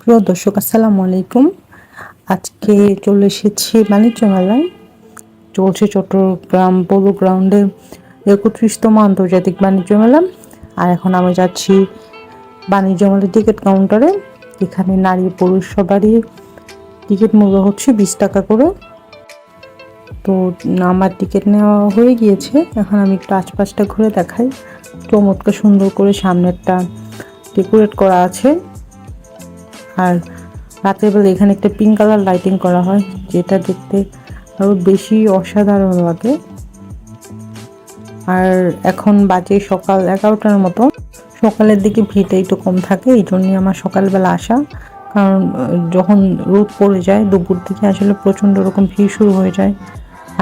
প্রিয় দর্শক, আসসালামু আলাইকুম। আজকে চলে এসেছি বাণিজ্য মেলায়। চলছে চট্টগ্রাম পৌর গ্রাউন্ডে একত্রিশতম আন্তর্জাতিক বাণিজ্য মেলা। আর এখন আমি যাচ্ছি বাণিজ্য মেলার টিকিট কাউন্টারে। এখানে নারী পুরুষ সবারই টিকিট মূল্য হচ্ছে বিশ টাকা করে। তো আমার টিকিট নেওয়া হয়ে গিয়েছে। এখন আমি একটু আশপাশটা ঘুরে দেখাই। চমৎকার সুন্দর করে সামনেরটা ডেকোরেট করা আছে। আর রাতের বেলা এখানে একটা পিঙ্ক কালার লাইটিং করা হয়, যেটা দেখতে আরও বেশি অসাধারণ লাগে। আর এখন বাজে সকাল এগারোটার মতো। সকালের দিকে ভিড়টা একটু কম থাকে, এই জন্যই আমার সকালবেলা আসা। কারণ যখন রোদ পড়ে যায়, দুপুর থেকে আসলে প্রচণ্ড রকম ভিড় শুরু হয়ে যায়।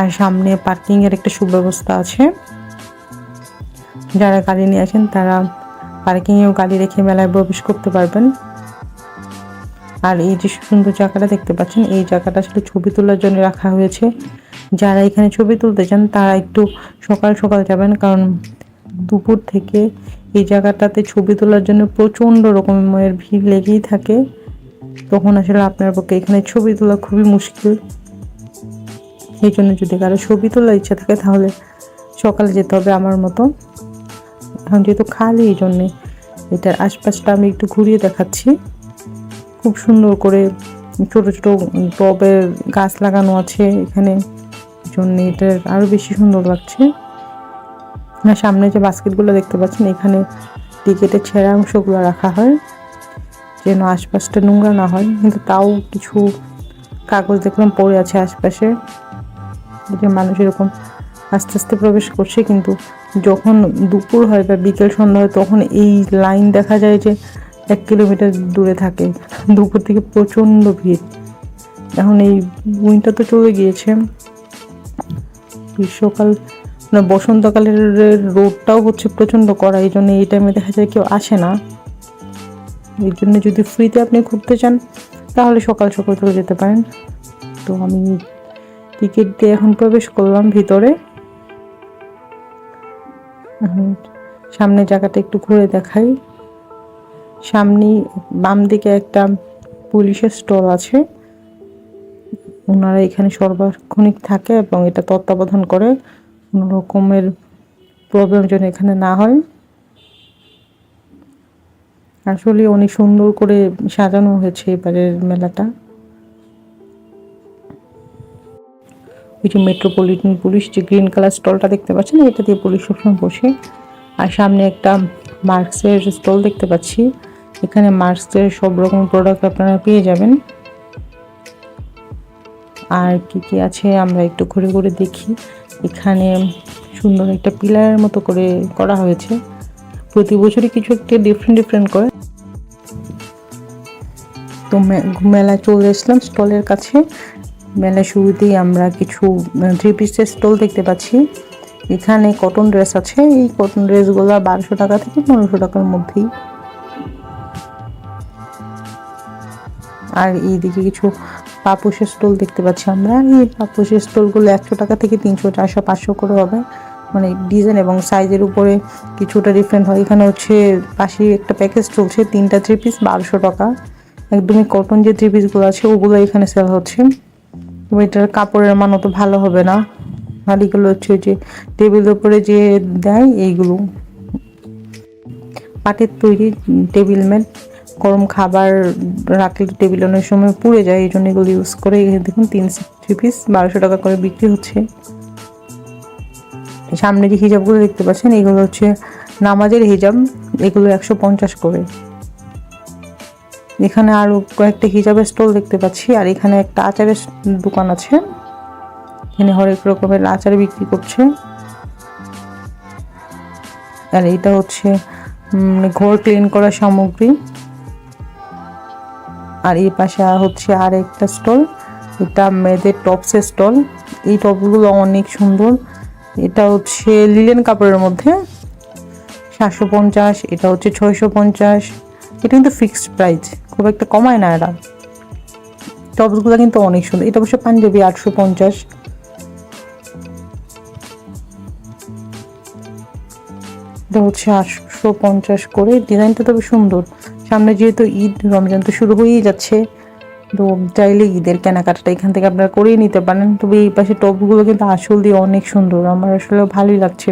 আর সামনে পার্কিংয়ের একটা সুব্যবস্থা আছে। যারা গাড়ি নিয়ে আসেন, তারা পার্কিংয়েও গাড়ি রেখে মেলায় প্রবেশ করতে পারবেন। আর এই যে সুন্দর জায়গাটা দেখতে পাচ্ছেন, এই জায়গাটা আসলে ছবি তোলার জন্য রাখা হয়েছে। যারা এখানে ছবি তুলতে চান, তারা একটু সকাল সকাল যাবেন, কারণ দুপুর থেকে এই জায়গাটাতে ছবি তোলার জন্য প্রচণ্ড রকমের ভিড় লেগেই থাকে। তখন আসলে আপনার পক্ষে এখানে ছবি তোলা খুবই মুশকিল। এই জন্য যদি কারও ছবি তোলার ইচ্ছা থাকে, তাহলে সকালে যেতে হবে আমার মতো। এখন যেহেতু খালি, এই জন্যে এটার আশপাশটা আমি একটু ঘুরিয়ে দেখাচ্ছি। খুব সুন্দর করে ছোট ছোট টবের গাছ লাগানো আছে এখানে। জন্য এটা আরও বেশি সুন্দর লাগছে। না, সামনে যে বাস্কেটগুলো দেখতে পাচ্ছেন, এখানে টিকেটের ছেঁড়া অংশগুলো রাখা হয়। যেন আশপাশটা নোংরা না হয়, কিন্তু তাও কিছু কাগজ দেখলাম পড়ে আছে আশপাশে। যে মানুষ এরকম আস্তে আস্তে প্রবেশ করছে, কিন্তু যখন দুপুর হয় বা বিকেল সন্ধ্যা হয়, তখন এই লাইন দেখা যায় যে এক কিলোমিটার দূরে থাকে। দুপুর থেকে প্রচণ্ড ভিড়। এখন এই উইন্টার তো চলে গিয়েছে। গ্রীষ্মকাল বসন্তকালের রোডটাও হচ্ছে প্রচণ্ড করা এই জন্য এই টাইমে দেখা যায় কেউ আসে না। এই জন্য যদি ফ্রিতে আপনি ঘুরতে চান, তাহলে সকাল সকাল চলে যেতে পারেন। তো আমি টিকিট দিয়ে এখন প্রবেশ করলাম ভিতরে। সামনে জায়গাটা একটু ঘুরে দেখাই। সামনে বাম দিকে একটা পুলিশের স্টল আছে। ওনারা এখানে সর্বক্ষণিক থাকে এবং এটা তত্ত্বাবধান করে কোনো রকমের প্রবলেম যেন এখানে না হয়। আসলে অনেক সুন্দর করে সাজানো হয়েছে এবারের মেলাটা। যে মেট্রোপলিটন পুলিশ যে গ্রিন কালার স্টলটা দেখতে পাচ্ছেন, এটা দিয়ে পুলিশ সবসময় বসে। আর সামনে একটা মার্কসের স্টল দেখতে পাচ্ছি। এখানে মার্কসের সব রকম প্রোডাক্ট আপনারা পেয়ে যাবেন। আর কি কি আছে আমরা একটু ঘুরে ঘুরে দেখি। এখানে সুন্দর একটা পিলারের মতো করে করা হয়েছে। প্রতি বছরই কিছু একটা ডিফারেন্ট ডিফারেন্ট করে। তো মে- মেলায় চলে এসলাম স্টলের কাছে। মেলার শুরুতেই আমরা কিছু থ্রি পিসের স্টল দেখতে পাচ্ছি। এখানে কটন ড্রেস আছে। এই কটন ড্রেসগুলো বারোশো টাকা থেকে পনেরোশো টাকার মধ্যেই। আর এইদিকে কিছু পাপোশের স্টল দেখতে পাচ্ছি আমরা। এই পাপোশের স্টলগুলো একশো টাকা থেকে তিনশো, চারশো, পাঁচশো করে হবে। মানে ডিজাইন এবং সাইজের উপরে কিছুটা ডিফারেন্ট হয়। এখানে হচ্ছে পাশে একটা প্যাকেজ চলছে, তিনটা থ্রি পিস বারোশো টাকা। একদমই কটন যে থ্রি পিসগুলো আছে, ওগুলো এখানে সেল হচ্ছে। এবং এটার কাপড়ের মান অত ভালো হবে না। এগুলো হচ্ছে যে টেবিলের উপরে যে দেয়, এইগুলো। পাটের তৈরি টেবিল ম্যাট গরম খাবার রাখলে টেবিল অনেক সময় পুড়ে যায়, এই জন্য এগুলো ইউজ করে দেখুন তিন থ্রি পিস বারোশো টাকা করে বিক্রি হচ্ছে। সামনে যে হিজাবগুলো দেখতে পাচ্ছেন, এগুলো হচ্ছে নামাজের হিজাব, এগুলো একশো পঞ্চাশ করে। এখানে আরও কয়েকটা হিজাবের স্টল দেখতে পাচ্ছি, আর এখানে একটা আচারের দোকান আছে। এখানে হরেক রকমের আচার বিক্রি করছে। আর এটা হচ্ছে ঘর ক্লিন করার সামগ্রী। আর এই পাশে হচ্ছে আর একটা স্টল। এটা মেয়েদের টপসের স্টল। এই টপগুলো অনেক সুন্দর। এটা হচ্ছে লিলেন কাপড়ের মধ্যে। সাতশো পঞ্চাশ, এটা হচ্ছে ছয়শো পঞ্চাশ। এটা কিন্তু ফিক্সড প্রাইস। খুব একটা কমায় না এরা। টপসগুলো কিন্তু অনেক সুন্দর। এটা অবশ্য পাঞ্জাবি আটশো পঞ্চাশ। এটা হচ্ছে আটশো পঞ্চাশ করে। ডিজাইনটা তবে সুন্দর। সামনে যেহেতু ঈদ, রমজান তো শুরু হয়েই যাচ্ছে, তো চাইলে ঈদের কেনাকাটাটা এখান থেকে আপনারা করেই নিতে পারেন। তবে এই পাশে টপগুলো কিন্তু আসল দিয়ে অনেক সুন্দর, আমার আসলে ভালোই লাগছে।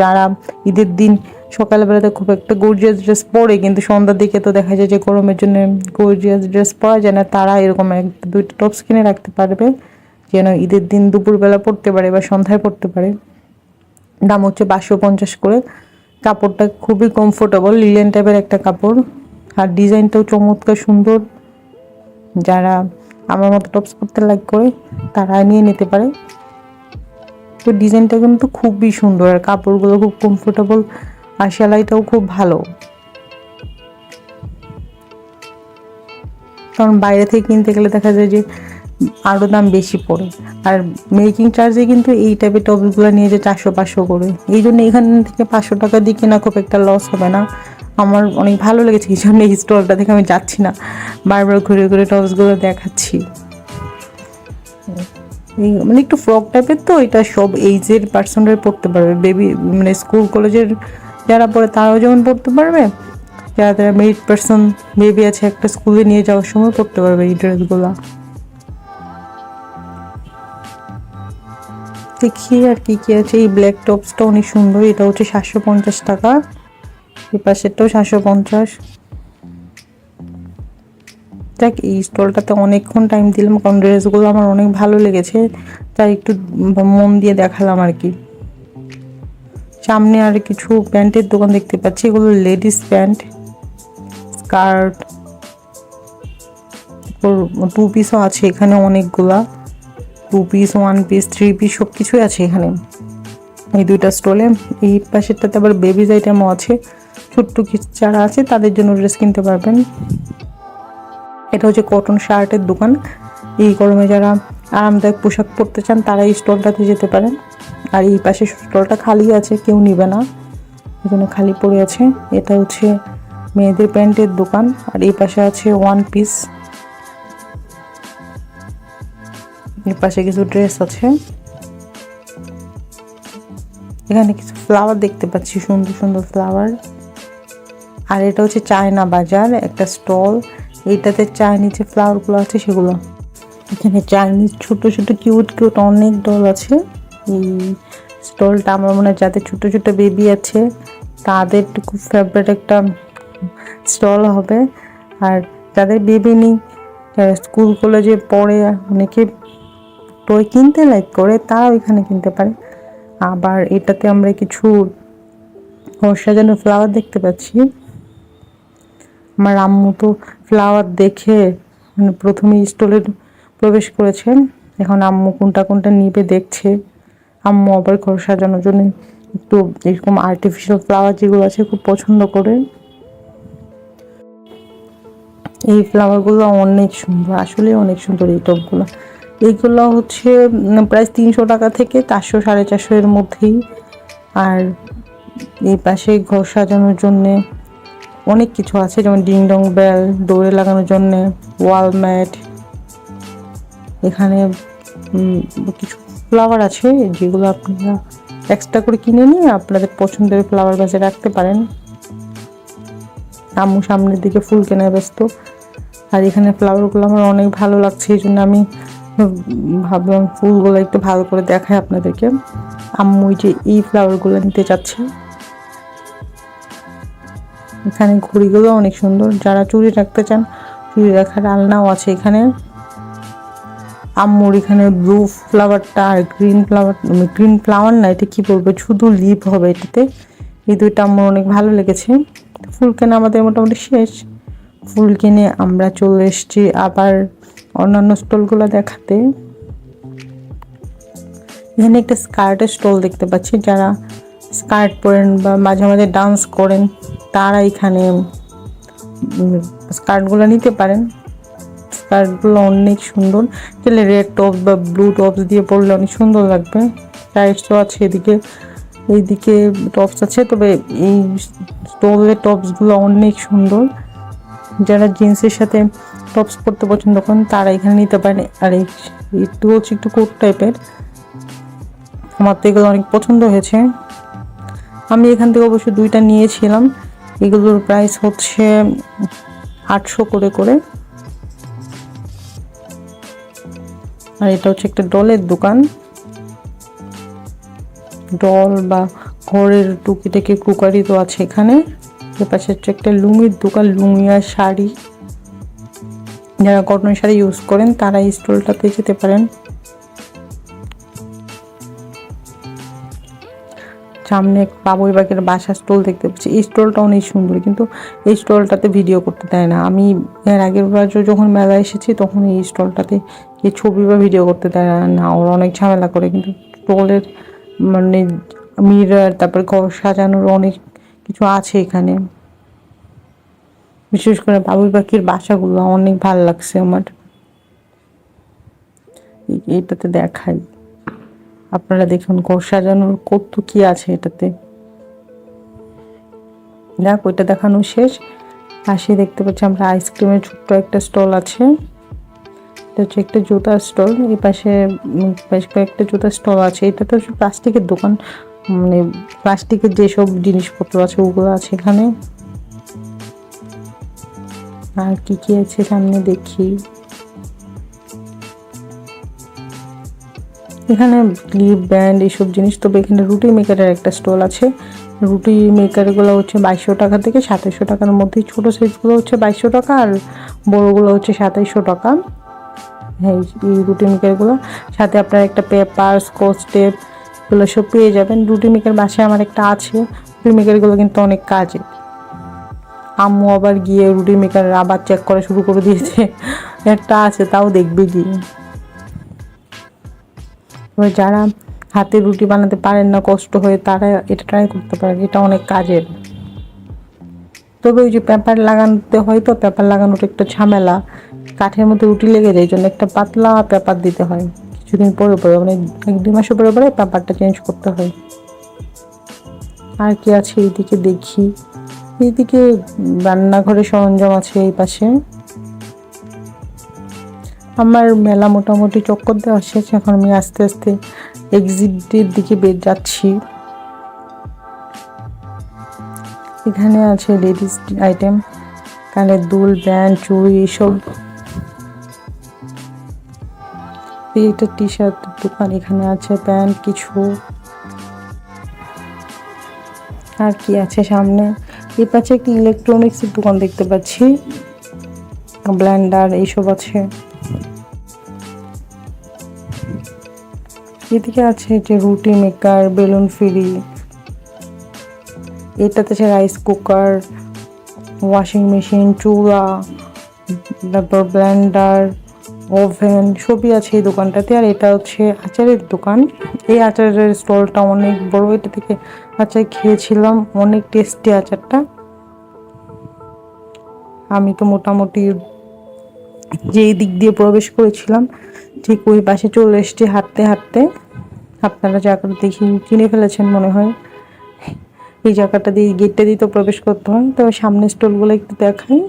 যারা ঈদের দিন সকালবেলাতে খুব একটা গর্জিয়াস ড্রেস পরে, কিন্তু সন্ধ্যার দিকে তো দেখা যায় যে গরমের জন্য গর্জিয়াস ড্রেস পরা যায় না, তারা এরকম এক দুইটা টপস কিনে রাখতে পারবে, যেন ঈদের দিন দুপুরবেলা পড়তে পারে বা সন্ধ্যায় পড়তে পারে। দাম হচ্ছে পাঁচশো পঞ্চাশ করে। কাপড়টা খুবই কমফোর্টেবল লিলেন টাইপের একটা কাপড়। আর ডিজাইনটাও চমৎকার সুন্দর। যারা আমার মতো টপস করতে লাইক করে তারা নিয়ে নিতে পারে। তো ডিজাইনটা কিন্তু খুবই সুন্দর, আর কাপড়গুলো খুব কমফোর্টেবল আর সেলাইটাও খুব ভালো। কারণ বাইরে থেকে কিনতে গেলে দেখা যায় যে আরও দাম বেশি পড়ে। আর মেকিং চার্জে কিন্তু এই টাইপের টপসগুলো নিয়ে যে চারশো পাঁচশো করে। এই জন্য এখান থেকে পাঁচশো টাকা দিয়ে কেনা খুব একটা লস হবে না। আমার অনেক ভালো লেগেছে এই জন্য এই স্টলটা থেকে আমি যাচ্ছি না। বারবার ঘুরে ঘুরে টপসগুলো দেখাচ্ছি। মানে একটু ফ্রক টাইপের তো, এটা সব এইজের পার্সনরাই পড়তে পারবে। বেবি মানে স্কুল কলেজের যারা পড়ে তারাও যেমন পড়তে পারবে। যারা যারা মেরিট পার্সন বেবি আছে একটা স্কুলে নিয়ে যাওয়ার সময় পড়তে পারবে এই ড্রেসগুলো দেখি আর কি কি আছে। এই ব্ল্যাক টপসটা অনেক সুন্দর। এটা হচ্ছে সাতশো পঞ্চাশ টাকা। এই পাশেরটাও সাতশো পঞ্চাশ। দেখ এই স্টলটাতে অনেকক্ষণ টাইম দিলাম কারণ ড্রেসগুলো আমার অনেক ভালো লেগেছে। তাই একটু মন দিয়ে দেখালাম আর কি। সামনে আর কিছু প্যান্টের দোকান দেখতে পাচ্ছি। এগুলো লেডিস প্যান্ট স্কার্ট টু পিসও আছে এখানে অনেকগুলা। Two piece one piece three piece সব কিছুই আছে এখানে। এই দুইটা স্টলে এই পাশেরটাতে আবার বেবিজ আইটেমও আছে। ছোট্ট কিছু যারা আছে, তাদের জন্য ড্রেস কিনতে পারবেন। এটা হচ্ছে কটন শার্টের দোকান। এই গরমে যারা আরামদায়ক পোশাক পরতে চান তারা এই স্টলটাতে যেতে পারেন। আর এই পাশে স্টলটা খালি আছে, কেউ নিবে না। জন্য খালি পড়ে আছে। এটা হচ্ছে মেয়েদের প্যান্টের দোকান। আর এই পাশে আছে ওয়ান পিস এর পাশে কিছু ড্রেস আছে। এখানে কিছু ফ্লাওয়ার দেখতে পাচ্ছি, সুন্দর সুন্দর ফ্লাওয়ার আর এটা হচ্ছে চায়না বাজার, একটা স্টল এইটাতে চাইনিজ যে ফ্লাওয়ারগুলো আছে সেগুলো। এখানে চাইনিজ ছোট ছোট কিউট কিউট অনেক ডল আছে। এই স্টলটা আমার মনে হয় যাদের ছোট ছোট বেবি আছে, তাদের খুব ফেভারিট একটা স্টল হবে। আর যাদের বেবি নেই স্কুল কলেজে পড়ে, অনেকে টয় কিনতে লাইক করে, তারাও এখানে কিনতে পারে। আবার এটাতে আমরা কিছু ঘর সাজানো ফ্লাওয়ার দেখতে পাচ্ছি। আমার আম্মু তো ফ্লাওয়ার দেখে মানে প্রথমে স্টলে প্রবেশ করেছেন এখন আম্মু কোনটা কোনটা নিবে দেখছে। আম্মু আবার ঘর সাজানোর জন্য একটু এরকম আর্টিফিশিয়াল ফ্লাওয়ার যেগুলো আছে খুব পছন্দ করে। এই ফ্লাওয়ারগুলো অনেক সুন্দর, আসলে অনেক সুন্দর এই টবগুলো এইগুলো হচ্ছে প্রায় তিনশো টাকা থেকে চারশো, সাড়ে চারশো এর মধ্যেই। আর এই পাশে ঘর সাজানোর জন্যে অনেক কিছু আছে, যেমন ডিং ডং বেল, দৌড়ে লাগানোর জন্যে ওয়াল ম্যাট। এখানে কিছু ফ্লাওয়ার আছে, যেগুলো আপনারা এক্সট্রা করে কিনে নিয়ে আপনাদের পছন্দের ফ্লাওয়ার গাছে রাখতে পারেন। আম্মু সামনের দিকে ফুল কেনায় ব্যস্ত। আর এখানে ফ্লাওয়ারগুলো আমার অনেক ভালো লাগছে, এই জন্য আমি ভাবলাম ফুলগুলো একটু ভালো করে দেখায় আপনাদেরকে। আম্মু যে এই ফ্লাওয়ারগুলো নিতে চাচ্ছে। এখানে ঘড়িগুলো অনেক সুন্দর। যারা চুড়ি রাখতে চান, চুড়ি রাখার আলনাও আছে এখানে। আম্মুর এখানে ব্লু ফ্লাওয়ারটা আর গ্রিন ফ্লাওয়ার গ্রিন ফ্লাওয়ার না, এটা কি বলব? শুধু লিপ হবে এটাতে। এই দুইটা আম্মুর অনেক ভালো লেগেছে। ফুল কেনা আমাদের মোটামুটি শেষ। ফুল কিনে আমরা চলে এসেছি আবার অন্যান্য স্টলগুলো দেখাতে। এখানে একটা স্কার্টের স্টল দেখতে পাচ্ছি, যারা স্কার্ট পরেন বা মাঝে মাঝে ডান্স করেন, তারা এখানে স্কার্টগুলো নিতে পারেন। স্কার্টগুলো অনেক সুন্দর। তাহলে রেড টপস বা ব্লু টপস দিয়ে পরলে অনেক সুন্দর লাগবে। টাইটসও আছে এদিকে, এইদিকে টপস আছে, তবে এই স্টোলের টপসগুলো অনেক সুন্দর। যারা জিন্সের সাথে টপস পরতে পছন্দ করেন, তারা এখানে নিতে পারেন। আর একটু হচ্ছে একটু কোট টাইপের। আমার তো এগুলো অনেক পছন্দ হয়েছে। আমি এখান থেকে অবশ্য দুইটা নিয়েছিলাম। এগুলোর প্রাইস হচ্ছে আটশো করে করে। আর এটা হচ্ছে একটা ডলের দোকান। ডল বা ঘরের টুকিটাকি কুকারি তো আছে এখানে। এপাশে হচ্ছে একটা লুঙির দোকান আর শাড়ি। যারা কটন শাড়ি ইউজ করেন, তারা এই স্টলটাতে যেতে পারেন। সামনে বাবুই বাগের বাসা স্টল দেখতে পাচ্ছি। এই স্টলটা অনেক সুন্দর, কিন্তু এই স্টলটাতে ভিডিও করতে দেয় না। আমি এর আগের বার যখন মেলা এসেছি, তখন এই স্টলটাতে এই ছবি বা ভিডিও করতে দেয় না। ওরা অনেক ঝামেলা করে, কিন্তু স্টলের মানে মিরার তারপর ঘর সাজানোর অনেক কিছু আছে এখানে। বিশেষ করে বাবুই পাখির বাসাগুলো অনেক ভালো লাগছে আমার। এটাতে দেখাই। আপনারা দেখুন ঘর সাজানোর কত কি আছে এটাতে। দেখ ওইটা দেখানো শেষ। পাশে দেখতে পাচ্ছি আমরা আইসক্রিমের ছোট্ট একটা স্টল আছে। এটা হচ্ছে একটা জুতার স্টল। এই পাশে বেশ কয়েকটা জুতার স্টল আছে। এটা তো প্লাস্টিকের দোকান মানে প্লাস্টিকের যেসব জিনিসপত্র আছে, ওগুলো আছে এখানে। আর কি কি আছে সামনে দেখি। এখানে ক্লিপ ব্যান্ড এইসব জিনিস, তবে এখানে রুটি মেকারের একটা স্টল আছে। রুটি মেকারগুলো হচ্ছে বাইশশো টাকা থেকে সাতাইশশো টাকার মধ্যে। ছোটো সাইজগুলো হচ্ছে বাইশশো টাকা আর বড়োগুলো হচ্ছে সাতাইশশো টাকা। হ্যাঁ এই- এই রুটি মেকারগুলো। সাথে আপনার একটা পেপার, স্কচ টেপ, এগুলো সব পেয়ে যাবেন। রুটি মেকার বাসায় আমার একটা আছে। রুটি মেকারগুলো কিন্তু অনেক কাজে। আম্মু আবার গিয়ে রুটি মেকার আবার চেক করা শুরু করে দিয়েছে। একটা আছে, তাও দেখবে গিয়ে এবার যারা হাতে রুটি বানাতে পারেন না, কষ্ট হয়ে তারা এটা ট্রাই করতে পারে এটা অনেক কাজের। তবে ওই যে পেপার লাগাতে হয় তো, পেপার লাগানোটা একটু ঝামেলা। কাঠের মধ্যে রুটি লেগে যায় জন্য একটা পাতলা পেপার দিতে হয়। কিছুদিন পরে পরে মানে এক দুই মাসের পরে পরে পেপারটা চেঞ্জ করতে হয়। আর কি আছে এইদিকে দেখি। এইদিকে রান্নাঘরের সরঞ্জাম আছে এই পাশে। আমার মেলা মোটামুটি চক্কর দেওয়া শেষ, এখন আমি আস্তে আস্তে এক্সিটের দিকে বের যাচ্ছি। এখানে আছে লেডিস আইটেম কানের দুল ব্যান্ড চুড়ি এইসব এই একটা টি শার্ট দোকান, এখানে আছে প্যান্ট, কিছু। আর কি আছে সামনে? এই পাশে একটি ইলেকট্রনিক্সের দোকান দেখতে পাচ্ছি। ব্লেন্ডার এইসব আছে। এদিকে আছে যে রুটি মেকার বেলুন ফ্রি। এটাতে আছে রাইস কুকার ওয়াশিং মেশিন চুলা তারপর ব্লেন্ডার ওভেন সবই আছে এই দোকানটাতে, আর এটা হচ্ছে আচারের দোকান। এই আচারের স্টলটা অনেক বড়, এটা থেকে আচার খেয়েছিলাম, অনেক টেস্টি আচারটা। আমি তো মোটামুটি যেই দিক দিয়ে প্রবেশ করেছিলাম, ঠিক ওই পাশে চলে এসেছি হাঁটতে হাঁটতে। আপনারা জায়গাটা দেখি চিনে ফেলেছেন মনে হয়। এই জায়গাটা দিয়ে, গেটটা দিয়ে তো প্রবেশ করতে হয় তবে সামনের স্টলগুলো একটু দেখাই।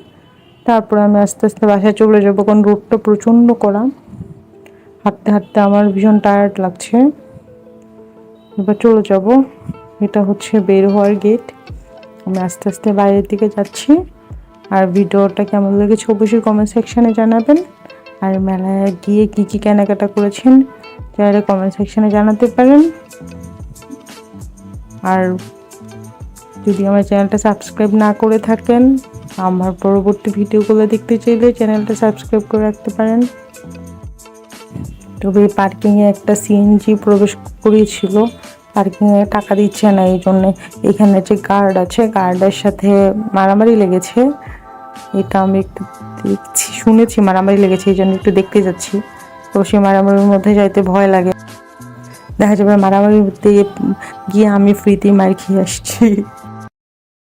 তারপর আমি আস্তে আস্তে বাসায় চলে যাব, কারণ রোডটা প্রচণ্ড করা হাঁটতে হাঁটতে আমার ভীষণ টায়ার্ড লাগছে। এবার চলে যাব। এটা হচ্ছে বের হওয়ার গেট আমি আস্তে আস্তে বাইরের দিকে যাচ্ছি। আর ভিডিওটা কেমন লেগেছে অবশ্যই কমেন্ট সেকশানে জানাবেন। আর মেলায় গিয়ে কী কী কেনাকাটা করেছেন, চাইলে কমেন্ট সেকশানে জানাতে পারেন। আর যদি আমার চ্যানেলটা সাবস্ক্রাইব না করে থাকেন আমার পরবর্তী ভিডিওগুলো দেখতে চাইলে চ্যানেলটা সাবস্ক্রাইব করে রাখতে পারেন। তবে পার্কিংয়ে একটা সিএনজি প্রবেশ করিয়েছিল পার্কিংয়ে টাকা দিচ্ছে না, এই জন্যে এখানে যে গার্ড আছে গার্ডের সাথে মারামারি লেগেছে। এটা আমি একটু দেখছি, শুনেছি মারামারি লেগেছে, এই জন্য একটু দেখতে যাচ্ছি। তো সেই মারামারির মধ্যে যাইতে ভয় লাগে। দেখা যাবে মারামারিতে গিয়ে আমি ফ্রিতেই মার খেয়ে আসছি।